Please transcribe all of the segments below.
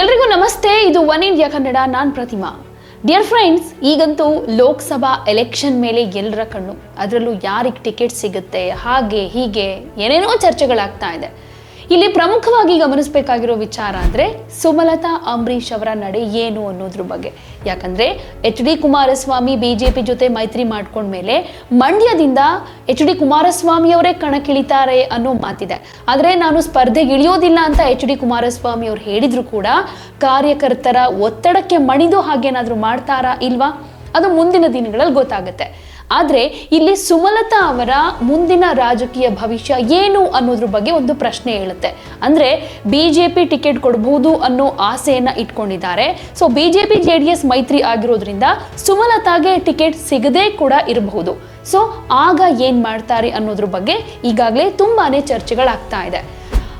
ಎಲ್ರಿಗೂ ನಮಸ್ತೆ, ಇದು ಒನ್ ಇಂಡಿಯಾ ಕನ್ನಡ, ನಾನ್ ಪ್ರತಿಮಾ. ಡಿಯರ್ ಫ್ರೆಂಡ್ಸ್ ಈಗಂತೂ ಲೋಕಸಭಾ ಎಲೆಕ್ಷನ್ ಮೇಲೆ ಎಲ್ಲರ ಕಣ್ಣು. ಅದರಲ್ಲೂ ಯಾರಿಗೆ ಟಿಕೆಟ್ ಸಿಗುತ್ತೆ, ಹಾಗೆ ಹೀಗೆ ಏನೇನೋ ಚರ್ಚೆಗಳಾಗ್ತಾ ಇದೆ. ಇಲ್ಲಿ ಪ್ರಮುಖವಾಗಿ ಗಮನಿಸಬೇಕಾಗಿರೋ ವಿಚಾರ ಅಂದ್ರೆ ಸುಮಲತಾ ಅಂಬರೀಶ್ ಅವರ ನಡೆ ಏನು ಅನ್ನೋದ್ರ ಬಗ್ಗೆ. ಯಾಕಂದ್ರೆ ಎಚ್ ಡಿ ಕುಮಾರಸ್ವಾಮಿ ಬಿಜೆಪಿ ಜೊತೆ ಮೈತ್ರಿ ಮಾಡ್ಕೊಂಡ್ಮೇಲೆ ಮಂಡ್ಯದಿಂದ ಎಚ್ ಡಿ ಕುಮಾರಸ್ವಾಮಿ ಅವರೇ ಕಣಕ್ಕಿಳಿತಾರೆ ಅನ್ನೋ ಮಾತಿದೆ. ಆದ್ರೆ ನಾನು ಸ್ಪರ್ಧೆಗೆ ಇಳಿಯೋದಿಲ್ಲ ಅಂತ ಎಚ್ ಡಿ ಕುಮಾರಸ್ವಾಮಿ ಅವ್ರು ಹೇಳಿದ್ರು ಕೂಡ ಕಾರ್ಯಕರ್ತರ ಒತ್ತಡಕ್ಕೆ ಮಣಿದು ಹಾಗೇನಾದ್ರೂ ಮಾಡ್ತಾರಾ ಇಲ್ವಾ? ಅದು ಮುಂದಿನ ದಿನಗಳಲ್ಲಿ ಗೊತ್ತಾಗುತ್ತೆ. ಆದರೆ ಇಲ್ಲಿ ಸುಮಲತಾ ಅವರ ಮುಂದಿನ ರಾಜಕೀಯ ಭವಿಷ್ಯ ಏನು ಅನ್ನೋದ್ರ ಬಗ್ಗೆ ಒಂದು ಪ್ರಶ್ನೆ ಹೇಳುತ್ತೆ. ಅಂದರೆ ಬಿ ಜೆ ಪಿ ಟಿಕೆಟ್ ಕೊಡಬಹುದು ಅನ್ನೋ ಆಸೆಯನ್ನ ಇಟ್ಕೊಂಡಿದ್ದಾರೆ. So B J D S ಮೈತ್ರಿ ಆಗಿರೋದ್ರಿಂದ ಸುಮಲತಾಗೆ ಟಿಕೆಟ್ ಸಿಗದೇ ಕೂಡ ಇರಬಹುದು. ಸೊ ಆಗ ಏನು ಮಾಡ್ತಾರೆ ಅನ್ನೋದ್ರ ಬಗ್ಗೆ ಈಗಾಗಲೇ ತುಂಬಾನೇ ಚರ್ಚೆಗಳಾಗ್ತಾ ಇದೆ.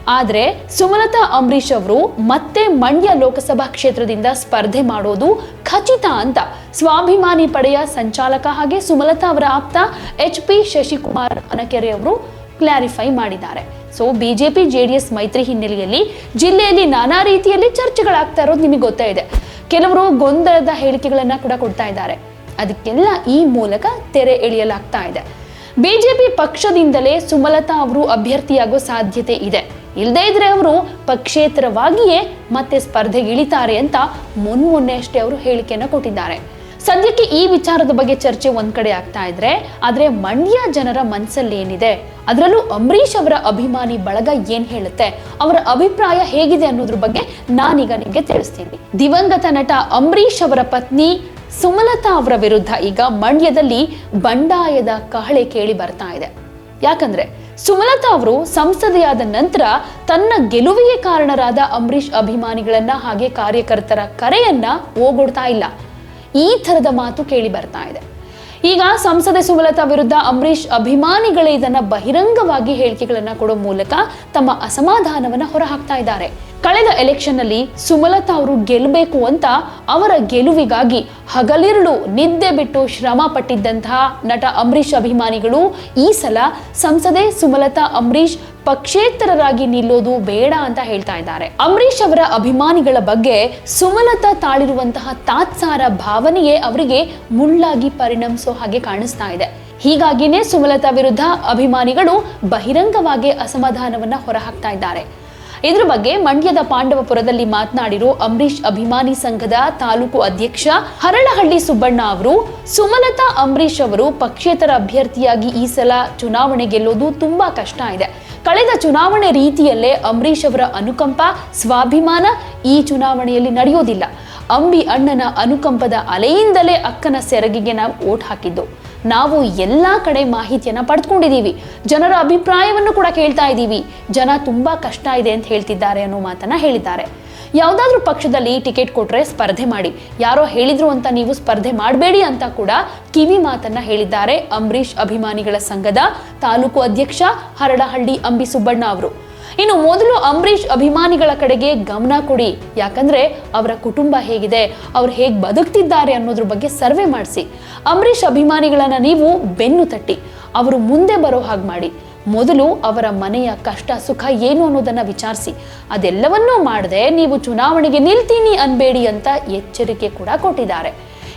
ಆದರೆ ಸುಮಲತಾ ಅಂಬರೀಷ್ ಅವರು ಮತ್ತೆ ಮಂಡ್ಯ ಲೋಕಸಭಾ ಕ್ಷೇತ್ರದಿಂದ ಸ್ಪರ್ಧೆ ಮಾಡೋದು ಖಚಿತ ಅಂತ. ಸ್ವಾಭಿಮಾನಿ ಪಡೆಯ ಸಂಚಾಲಕ ಹಾಗೆ ಸುಮಲತಾ ಅವರ ಆಪ್ತ ಎಚ್ ಪಿ ಶಶಿಕುಮಾರ್ ಅನಕೆರೆ ಅವರು ಕ್ಲಾರಿಫೈ ಮಾಡಿದ್ದಾರೆ. ಸೊ ಬಿಜೆಪಿ ಜೆಡಿಎಸ್ ಮೈತ್ರಿ ಹಿನ್ನೆಲೆಯಲ್ಲಿ ಜಿಲ್ಲೆಯಲ್ಲಿ ನಾನಾ ರೀತಿಯಲ್ಲಿ ಚರ್ಚೆಗಳಾಗ್ತಾ ಇರೋದು ನಿಮಗೆ ಗೊತ್ತೇ ಇದೆ. ಕೆಲವರು ಗೊಂದಲದ ಹೇಳಿಕೆಗಳನ್ನ ಕೂಡ ಕೊಡ್ತಾ ಇದ್ದಾರೆ. ಅದಕ್ಕೆಲ್ಲ ಈ ಮೂಲಕ ತೆರೆ ಎಳೆಯಲಾಗ್ತಾ ಇದೆ. ಬಿಜೆಪಿ ಪಕ್ಷದಿಂದಲೇ ಸುಮಲತಾ ಅವರು ಅಭ್ಯರ್ಥಿಯಾಗೋ ಸಾಧ್ಯತೆ ಇದೆ. ಇಲ್ಲದೇ ಇದ್ರೆ ಅವರು ಪಕ್ಷೇತರವಾಗಿಯೇ ಮತ್ತೆ ಸ್ಪರ್ಧೆಗೆ ಇಳಿತಾರೆ ಅಂತ ಮೊನ್ನೆ ಅಷ್ಟೇ ಅವರು ಹೇಳಿಕೆಯನ್ನು ಕೊಟ್ಟಿದ್ದಾರೆ. ಸದ್ಯಕ್ಕೆ ಈ ವಿಚಾರದ ಬಗ್ಗೆ ಚರ್ಚೆ ಒಂದ್ ಕಡೆ ಆಗ್ತಾ ಇದ್ರೆ, ಆದ್ರೆ ಮಂಡ್ಯ ಜನರ ಮನಸ್ಸಲ್ಲಿ ಏನಿದೆ? ಅದರಲ್ಲೂ ಅಂಬರೀಷ್ ಅವರ ಅಭಿಮಾನಿ ಬಳಗ ಏನ್ ಹೇಳುತ್ತೆ? ಅವರ ಅಭಿಪ್ರಾಯ ಹೇಗಿದೆ ಅನ್ನೋದ್ರ ಬಗ್ಗೆ ನಾನೀಗ ನಿಮಗೆ ತಿಳಿಸ್ತೀನಿ. ದಿವಂಗತ ನಟ ಅಂಬರೀಷ್ ಅವರ ಪತ್ನಿ ಸುಮಲತಾ ಅವರ ವಿರುದ್ಧ ಈಗ ಮಂಡ್ಯದಲ್ಲಿ ಬಂಡಾಯದ ಕಹಳೆ ಕೇಳಿ ಬರ್ತಾ ಇದೆ. ಯಾಕಂದ್ರೆ ಸುಮಲತಾ ಅವರು ಸಂಸದೆಯಾದ ನಂತರ ತನ್ನ ಗೆಲುವಿಗೆ ಕಾರಣರಾದ ಅಂಬರೀಷ್ ಅಭಿಮಾನಿಗಳನ್ನ ಹಾಗೆ ಕಾರ್ಯಕರ್ತರ ಕರೆಯನ್ನ ಓಗೊಡ್ತಾ ಇಲ್ಲ. ಈ ಥರದ ಮಾತು ಕೇಳಿ ಬರ್ತಾ ಇದೆ. ಈಗ ಸಂಸದೆ ಸುಮಲತಾ ವಿರುದ್ಧ ಅಂಬರೀಷ್ ಅಭಿಮಾನಿಗಳೇ ಇದನ್ನ ಬಹಿರಂಗವಾಗಿ ಹೇಳಿಕೆಗಳನ್ನ ಕೊಡೋ ಮೂಲಕ ತಮ್ಮ ಅಸಮಾಧಾನವನ್ನ ಹೊರಹಾಕ್ತಾ ಇದ್ದಾರೆ. ಕಳೆದ ಎಲೆಕ್ಷನ್ನಲ್ಲಿ ಸುಮಲತಾ ಅವರು ಗೆಲ್ಲಬೇಕು ಅಂತ ಅವರ ಗೆಲುವಿಗಾಗಿ ಹಗಲಿರುಳು ನಿದ್ದೆ ಬಿಟ್ಟು ಶ್ರಮ ಪಟ್ಟಿದ್ದಂತಹ ನಟ ಅಂಬರೀಷ್ ಅಭಿಮಾನಿಗಳು ಈ ಸಲ ಸಂಸದೆ ಸುಮಲತಾ ಅಂಬರೀಷ್ ಪಕ್ಷೇತರರಾಗಿ ನಿಲ್ಲೋದು ಬೇಡ ಅಂತ ಹೇಳ್ತಾ ಇದ್ದಾರೆ. ಅಂಬರೀಷ್ ಅವರ ಅಭಿಮಾನಿಗಳ ಬಗ್ಗೆ ಸುಮಲತಾ ತಾಳಿರುವಂತಹ ತಾತ್ಸಾರ ಭಾವನೆಯೇ ಅವರಿಗೆ ಮುಳ್ಳಾಗಿ ಪರಿಣಮಿಸೋ ಹಾಗೆ ಕಾಣಿಸ್ತಾ ಇದೆ. ಹೀಗಾಗಿನೇ ಸುಮಲತಾ ವಿರುದ್ಧ ಅಭಿಮಾನಿಗಳು ಬಹಿರಂಗವಾಗಿ ಅಸಮಾಧಾನವನ್ನ ಹೊರಹಾಕ್ತಾ ಇದ್ದಾರೆ. ಇದ್ರ ಬಗ್ಗೆ ಮಂಡ್ಯದ ಪಾಂಡವಪುರದಲ್ಲಿ ಮಾತನಾಡಿರೋ ಅಂಬರೀಷ್ ಅಭಿಮಾನಿ ಸಂಘದ ತಾಲೂಕು ಅಧ್ಯಕ್ಷ ಹರಳಹಳ್ಳಿ ಸುಬ್ಬಣ್ಣ ಅವರು, ಸುಮಲತಾ ಅಂಬರೀಷ್ ಅವರು ಪಕ್ಷೇತರ ಅಭ್ಯರ್ಥಿಯಾಗಿ ಈ ಸಲ ಚುನಾವಣೆ ಗೆಲ್ಲೋದು ತುಂಬಾ ಕಷ್ಟ ಇದೆ. ಕಳೆದ ಚುನಾವಣೆ ರೀತಿಯಲ್ಲೇ ಅಂಬರೀಷ್ ಅವರ ಅನುಕಂಪ, ಸ್ವಾಭಿಮಾನ ಈ ಚುನಾವಣೆಯಲ್ಲಿ ನಡೆಯೋದಿಲ್ಲ. ಅಂಬಿ ಅಣ್ಣನ ಅನುಕಂಪದ ಅಲೆಯಿಂದಲೇ ಅಕ್ಕನ ಸೆರಗಿಗೆ ನಾವು ಓಟ್ ಹಾಕಿದ್ದು. ನಾವು ಎಲ್ಲ ಕಡೆ ಮಾಹಿತಿಯನ್ನ ಪಡೆದುಕೊಂಡಿದ್ದೀವಿ. ಜನರ ಅಭಿಪ್ರಾಯವನ್ನು ಕೂಡ ಕೇಳ್ತಾ ಇದ್ದೀವಿ. ಜನ ತುಂಬಾ ಕಷ್ಟ ಇದೆ ಅಂತ ಹೇಳ್ತಿದ್ದಾರೆ ಅನ್ನೋ ಮಾತನ್ನ ಹೇಳಿದ್ದಾರೆ. ಯಾವುದಾದ್ರೂ ಪಕ್ಷದಲ್ಲಿ ಟಿಕೆಟ್ ಕೊಟ್ರೆ ಸ್ಪರ್ಧೆ ಮಾಡಿ. ಯಾರೋ ಹೇಳಿದ್ರು ಅಂತ ನೀವು ಸ್ಪರ್ಧೆ ಮಾಡಬೇಡಿ ಅಂತ ಕೂಡ ಕಿವಿ ಮಾತನ್ನ ಹೇಳಿದ್ದಾರೆ ಅಂಬರೀಷ್ ಅಭಿಮಾನಿಗಳ ಸಂಘದ ತಾಲೂಕು ಅಧ್ಯಕ್ಷ ಹರಡಹಳ್ಳಿ ಅಂಬಿ ಸುಬ್ಬಣ್ಣ ಅವರು. ಇನ್ನು ಮೊದಲು ಅಂಬರೀಷ್ ಅಭಿಮಾನಿಗಳ ಕಡೆಗೆ ಗಮನ ಕೊಡಿ. ಯಾಕಂದ್ರೆ ಅವರ ಕುಟುಂಬ ಹೇಗಿದೆ, ಅವ್ರು ಹೇಗೆ ಬದುಕ್ತಿದ್ದಾರೆ ಅನ್ನೋದ್ರ ಬಗ್ಗೆ ಸರ್ವೆ ಮಾಡಿಸಿ. ಅಂಬರೀಷ್ ಅಭಿಮಾನಿಗಳನ್ನ ನೀವು ಬೆನ್ನು ತಟ್ಟಿ, ಅವರು ಮುಂದೆ ಬರೋ ಹಾಗೆ ಮಾಡಿ. ಮೊದಲು ಅವರ ಮನೆಯ ಕಷ್ಟ, ಸುಖ ಏನು ಅನ್ನೋದನ್ನ ವಿಚಾರಿಸಿ. ಅದೆಲ್ಲವನ್ನೂ ಮಾಡದೆ ನೀವು ಚುನಾವಣೆಗೆ ನಿಲ್ತೀನಿ ಅನ್ಬೇಡಿ ಅಂತ ಎಚ್ಚರಿಕೆ ಕೂಡ ಕೊಟ್ಟಿದ್ದಾರೆ.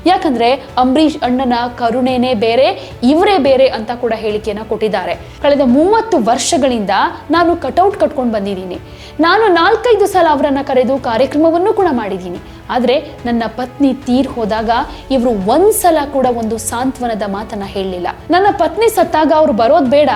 ಯಾಕಂದ್ರೆ ಅಂಬರೀಷ್ ಅಣ್ಣನ ಕರುಣೆನೇ ಬೇರೆ, ಇವರೇ ಬೇರೆ ಅಂತ ಕೂಡ ಹೇಳಿಕೆಯನ್ನ ಕೊಟ್ಟಿದ್ದಾರೆ. ಕಳೆದ ಮೂವತ್ತು ವರ್ಷಗಳಿಂದ ನಾನು ಕಟೌಟ್ ಕಟ್ಕೊಂಡು ಬಂದಿದ್ದೀನಿ. ನಾನು ನಾಲ್ಕೈದು ಸಲ ಅವರನ್ನ ಕರೆದು ಕಾರ್ಯಕ್ರಮವನ್ನು ಕೂಡ ಮಾಡಿದ್ದೀನಿ. ಆದರೆ ನನ್ನ ಪತ್ನಿ ತೀರ್ ಹೋದಾಗ ಇವರು ಒಂದ್ಸಲ ಕೂಡ ಒಂದು ಸಾಂತ್ವನದ ಮಾತನ್ನ ಹೇಳಲಿಲ್ಲ. ನನ್ನ ಪತ್ನಿ ಸತ್ತಾಗ ಅವ್ರು ಬರೋದು ಬೇಡ.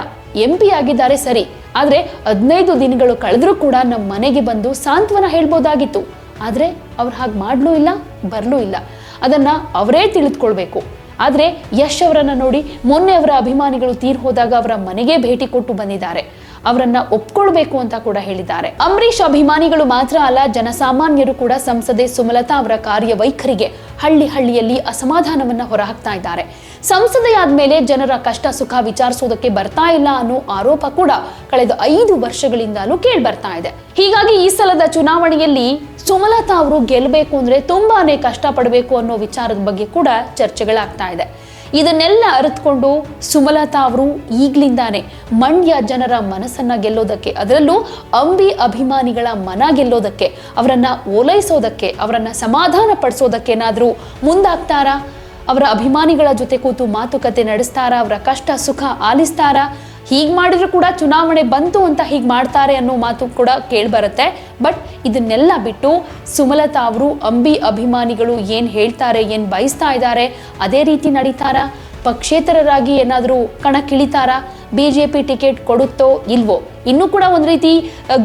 ಎಂ ಪಿ ಆಗಿದ್ದಾರೆ ಸರಿ. ಆದ್ರೆ ಹದಿನೈದು ದಿನಗಳು ಕಳೆದ್ರೂ ಕೂಡ ನಮ್ಮ ಮನೆಗೆ ಬಂದು ಸಾಂತ್ವನ ಹೇಳ್ಬೋದಾಗಿತ್ತು. ಆದ್ರೆ ಅವ್ರು ಹಾಗೆ ಮಾಡಲೂ ಇಲ್ಲ, ಬರಲೂ ಇಲ್ಲ. ಅದನ್ನ ಅವರೇ ತಿಳಿದುಕೊಳ್ಬೇಕು. ಆದರೆ ಯಶ್ ಅವರನ್ನು ನೋಡಿ ಮೊನ್ನೆ ಅವರ ಅಭಿಮಾನಿಗಳು ತೀರ್ ಹೋದಾಗ ಅವರ ಮನೆಗೆ ಭೇಟಿ ಕೊಟ್ಟು ಬಂದಿದ್ದಾರೆ. ಅವರನ್ನ ಒಪ್ಕೊಳ್ಬೇಕು ಅಂತ ಕೂಡ ಹೇಳಿದ್ದಾರೆ. ಅಂಬರೀಷ್ ಅಭಿಮಾನಿಗಳು ಮಾತ್ರ ಅಲ್ಲ, ಜನಸಾಮಾನ್ಯರು ಕೂಡ ಸಂಸದೆ ಸುಮಲತಾ ಅವರ ಕಾರ್ಯವೈಖರಿಗೆ ಹಳ್ಳಿ ಹಳ್ಳಿಯಲ್ಲಿ ಅಸಮಾಧಾನವನ್ನ ಹೊರಹಾಕ್ತಾ ಇದ್ದಾರೆ. ಸಂಸದೆಯಾದ್ಮೇಲೆ ಜನರ ಕಷ್ಟ ಸುಖ ವಿಚಾರಿಸೋದಕ್ಕೆ ಬರ್ತಾ ಇಲ್ಲ ಅನ್ನೋ ಆರೋಪ ಕೂಡ ಕಳೆದ ಐದು ವರ್ಷಗಳಿಂದಲೂ ಕೇಳಿ ಬರ್ತಾ ಇದೆ. ಹೀಗಾಗಿ ಈ ಸಲದ ಚುನಾವಣೆಯಲ್ಲಿ ಸುಮಲತಾ ಅವರು ಗೆಲ್ಲಬೇಕು ಅಂದ್ರೆ ತುಂಬಾನೇ ಕಷ್ಟ ಪಡಬೇಕು ಅನ್ನೋ ವಿಚಾರದ ಬಗ್ಗೆ ಕೂಡ ಚರ್ಚೆಗಳಾಗ್ತಾ ಇದೆ. ಇದನ್ನೆಲ್ಲ ಅರಿತುಕೊಂಡು ಸುಮಲತಾ ಅವರು ಈಗ್ಲಿಂದಾನೆ ಮಂಡ್ಯ ಜನರ ಮನಸ್ಸನ್ನ ಗೆಲ್ಲೋದಕ್ಕೆ, ಅದರಲ್ಲೂ ಅಂಬಿ ಅಭಿಮಾನಿಗಳ ಮನ ಗೆಲ್ಲೋದಕ್ಕೆ, ಅವರನ್ನ ಓಲೈಸೋದಕ್ಕೆ, ಅವರನ್ನ ಸಮಾಧಾನ ಪಡಿಸೋದಕ್ಕೇನಾದ್ರೂ ಮುಂದಾಗ್ತಾರಾ? ಅವರ ಅಭಿಮಾನಿಗಳ ಜೊತೆ ಕೂತು ಮಾತುಕತೆ ನಡೆಸ್ತಾರಾ? ಅವರ ಕಷ್ಟ, ಸುಖ ಆಲಿಸ್ತಾರಾ? ಹೀಗೆ ಮಾಡಿದ್ರು ಕೂಡ ಚುನಾವಣೆ ಬಂತು ಅಂತ ಹೀಗೆ ಮಾಡ್ತಾರೆ ಅನ್ನೋ ಮಾತು ಕೂಡ ಕೇಳ್ಬರುತ್ತೆ. ಬಟ್ ಇದನ್ನೆಲ್ಲ ಬಿಟ್ಟು ಸುಮಲತಾ ಅವರು ಅಂಬಿ ಅಭಿಮಾನಿಗಳು ಏನು ಹೇಳ್ತಾರೆ, ಏನು ಬಯಸ್ತಾ ಇದ್ದಾರೆ, ಅದೇ ರೀತಿ ನಡೀತಾರಾ? ಪಕ್ಷೇತರರಾಗಿ ಏನಾದರೂ ಕಣಕ್ಕಿಳಿತಾರಾ? ಬಿ ಜೆ ಪಿ ಟಿಕೆಟ್ ಕೊಡುತ್ತೋ ಇಲ್ವೋ? ಇನ್ನೂ ಕೂಡ ಒಂದು ರೀತಿ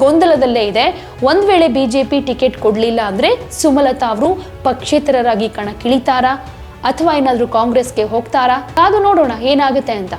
ಗೊಂದಲದಲ್ಲೇ ಇದೆ. ಒಂದು ವೇಳೆ ಬಿ ಜೆ ಪಿ ಟಿಕೆಟ್ ಕೊಡಲಿಲ್ಲ ಅಂದರೆ ಸುಮಲತಾ ಅವರು ಪಕ್ಷೇತರರಾಗಿ ಕಣಕ್ಕಿಳಿತಾರಾ? ಅಥವಾ ಏನಾದರೂ ಕಾಂಗ್ರೆಸ್ಗೆ ಹೋಗ್ತಾರಾ? ಅದು ನೋಡೋಣ ಏನಾಗುತ್ತೆ ಅಂತ.